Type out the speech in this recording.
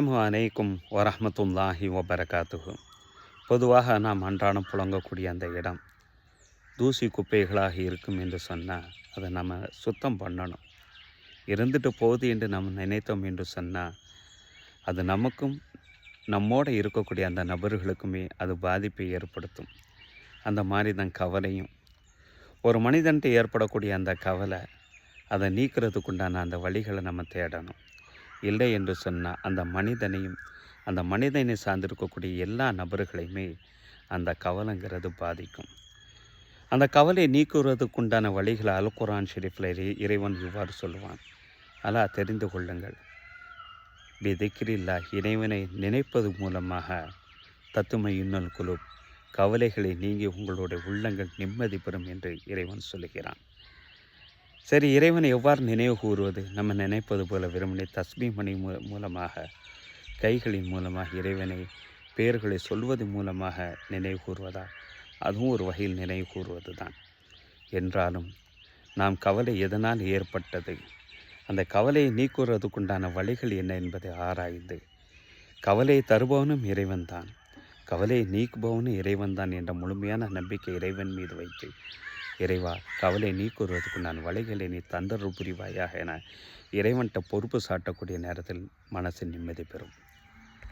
அஸ்ஸலாமு அலைக்கும் வரஹ்மத்துல்லாஹி வபரகாத்துஹு. பொதுவாக நாம் அன்றாடம் புழங்கக்கூடிய அந்த இடம் தூசி குப்பைகளாக இருக்கும் என்று சொன்னால் அதை நம்ம சுத்தம் பண்ணணும். இருந்துட்டு போகுது என்று நாம் நினைத்தோம் என்று சொன்னால் அது நமக்கும் நம்மோடு இருக்கக்கூடிய அந்த நபர்களுக்குமே அது பாதிப்பை ஏற்படுத்தும். அந்த மாதிரி தான் கவலையும். ஒரு மனிதன்ட்டு ஏற்படக்கூடிய அந்த கவலை அதை நீக்கிறதுக்குண்டான அந்த வழிகளை நம்ம தேடணும். இல்லை என்று சொன்னால் அந்த மனிதனையும் அந்த மனிதனை சார்ந்திருக்கக்கூடிய எல்லா நபர்களையுமே அந்த கவலைங்கிறது பாதிக்கும். அந்த கவலை நீக்குவதற்குண்டான வழிகளை அல் குரான் ஷெரீஃபில் இறை- இறைவன் இவ்வாறு சொல்லுவான். அலா தெரிந்து கொள்ளுங்கள். பிதிக்கிரில்லா இறைவனை நினைப்பது மூலமாக தத்துமை இன்னல் குழு கவலைகளை நீங்கி உங்களுடைய உள்ளங்கள் நிம்மதி பெறும் என்று இறைவன் சொல்லுகிறான். சரி இறைவனை எவ்வாறு நினைவு கூறுவது? நம்ம நினைப்பது போல வெறுமனே தஸ்மி மணி மூ மூலமாக கைகளின் மூலமாக இறைவனை பெயர்களை சொல்வது மூலமாக நினைவு கூறுவதா? அதுவும் ஒரு வகையில் நினைவு கூறுவது தான் என்றாலும் நாம் கவலை எதனால் ஏற்பட்டது? அந்த கவலையை நீக்குவதற்குண்டான வழிகள் என்ன என்பதை ஆராய்ந்து கவலையை தருபவனும் இறைவன்தான். கவலையை நீக்குபவனும் இறைவன்தான் என்ற முழுமையான நம்பிக்கை இறைவன் மீது வைத்து இறைவா கவலை நீக்குவதற்கு நான் வழிகளை நீ தந்தருள் புரிவாயாக என இறைவன்கிட்ட பொறுப்பு சாட்டக்கூடிய நேரத்தில் மனசு நிம்மதி பெறும்.